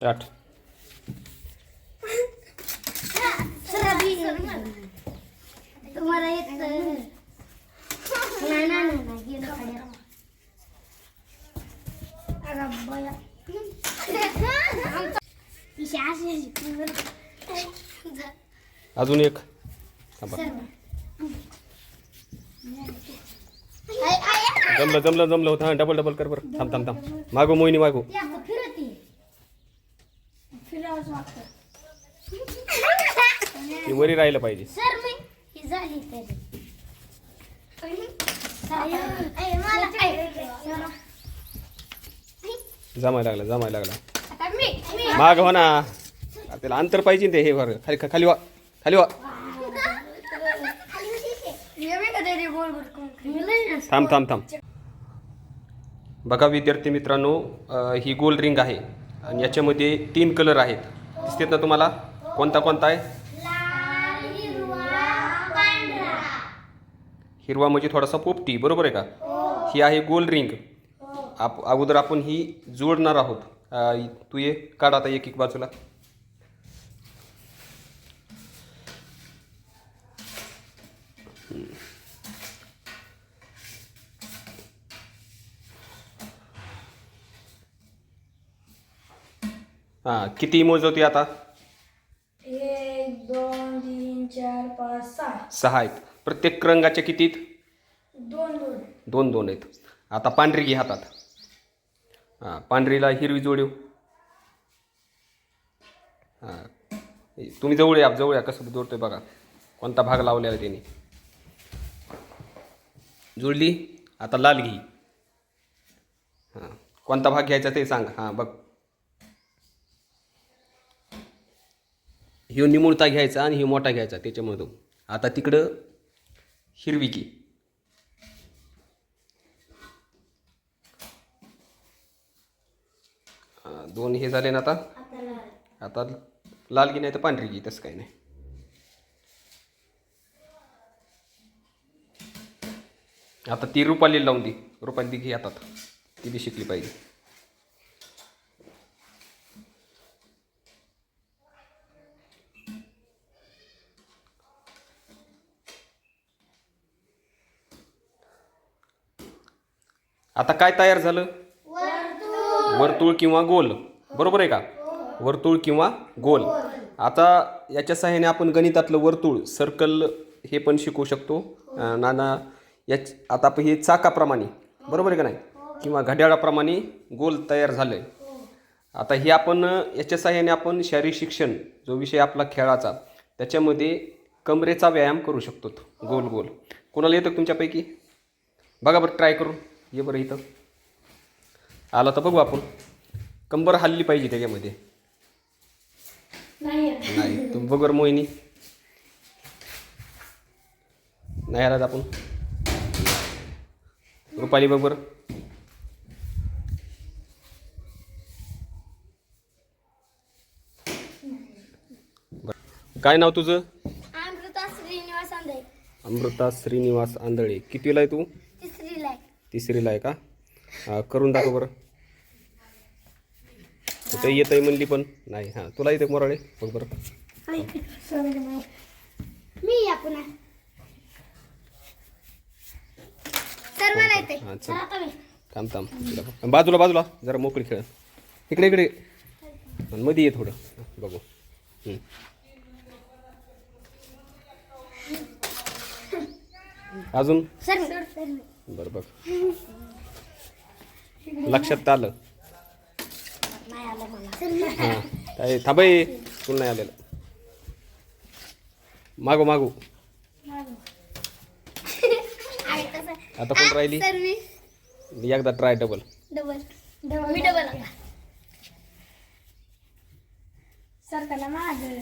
आठ. तुम्हाला येत नाही गेलं अजून एक. जमलं जमलं जमलं होतं. हां डबल डबल कर बरं. थांब थांब थांब. मागो मोहिनी मागो. वरी राहिलं पाहिजे. सर मी ही झाली तरी. जमायला लागला जमायला लागला. माग हो ना. त्याला अंतर पाहिजे ते हे बरं खाली खाली वा खाली वा. थांब थांब थांब. बघा विद्यार्थी मित्रांनो ही गोल रिंग आहे. आणि याच्यामध्ये तीन कलर आहेत. दिसतेत ना तुम्हाला? कोणता कोणता आहे? हिरवा म्हणजे थोडासा पोपटी बरोबर आहे का? ही. आहे गोल रिंग. आप अगोदर आपण ही जोडणार आहोत. तू ये काढ आता एक एक बाजूला. हां किती मोजवते आता? एक दोन तीन चार पाच सहा. सहा आहेत. प्रत्येक रंगाच्या कितीत दोन दोन. दोन दोन आहेत. आता पांढरी घे हातात. हां पांढरीला हिरवी जोडीव हां. तुम्ही जवळ या जवळ या. कसं जोडतोय बघा. कोणता भाग लावलेला आहे त्याने? जोडली? आता लाल घे. हां. कोणता भाग घ्यायचा ते सांग. हां बघ. ह्यो निमुळता घ्यायचा आणि ह्यो मोठा घ्यायचा त्याच्यामधून. आता तिकडं हिरवी की. दोन हे झाले ना आता? आता लाल की नाही तर पांढरी घे तसं काही नाही. आता ती रुपाली लावून दे. रुपाली घे हातात. ती बी शिकली पाहिजे. आता काय तयार झालं? वर्तुळ. किंवा गोल. बरोबर आहे का? वर्तुळ किंवा गोल. आता याच्या सहाय्याने आपण गणितातलं वर्तुळ सर्कल हे पण शिकू शकतो. नाना याच आता आपण हे चाकाप्रमाणे बरोबर आहे का नाही? किंवा घड्याळाप्रमाणे गोल तयार झालं आहे आता हे आपण याच्या सहाय्याने आपण शारीरिक शिक्षण जो विषय आपला खेळाचा त्याच्यामध्ये कमरेचा व्यायाम करू शकतो. गोल गोल. कोणाला येतं तुमच्यापैकी? बघा बरं ट्राय करून. ये बरं इथं. आला तर बघू आपण. कंबर हल्ली पाहिजे त्याच्यामध्ये. नाही तुम्ही बघ बरं मोहिनी. नाही आलात आपण. रुपाली बघ बरं. बरं. काय नाव तुझं? अमृता श्रीनिवास आंधळे. अमृता श्रीनिवास आंधळे. कितवीला आहे तू? तिसरीला आहे का? करून दाखव बरं. कुठं येत आहे म्हणली पण? नाही हां तुला येते मोराळे? बघ बरं. मी या पुन्हा. हां चल. थांब. थांब. बाजूला बाजूला. जरा मोकळी खेळ. इकडे इकडे. मध्ये ये थोडं. बघू. अजून? Sir sir sir. बरं बघ लक्षात आलं. नाही आलं मला. सर हां. काय थांबाय तुला नाही आलेलं? मागो मागू. आता कोण राहिली? सर मी. एकदा ट्राय डबल. डबल. डबल. मी डबल सरकारला माझं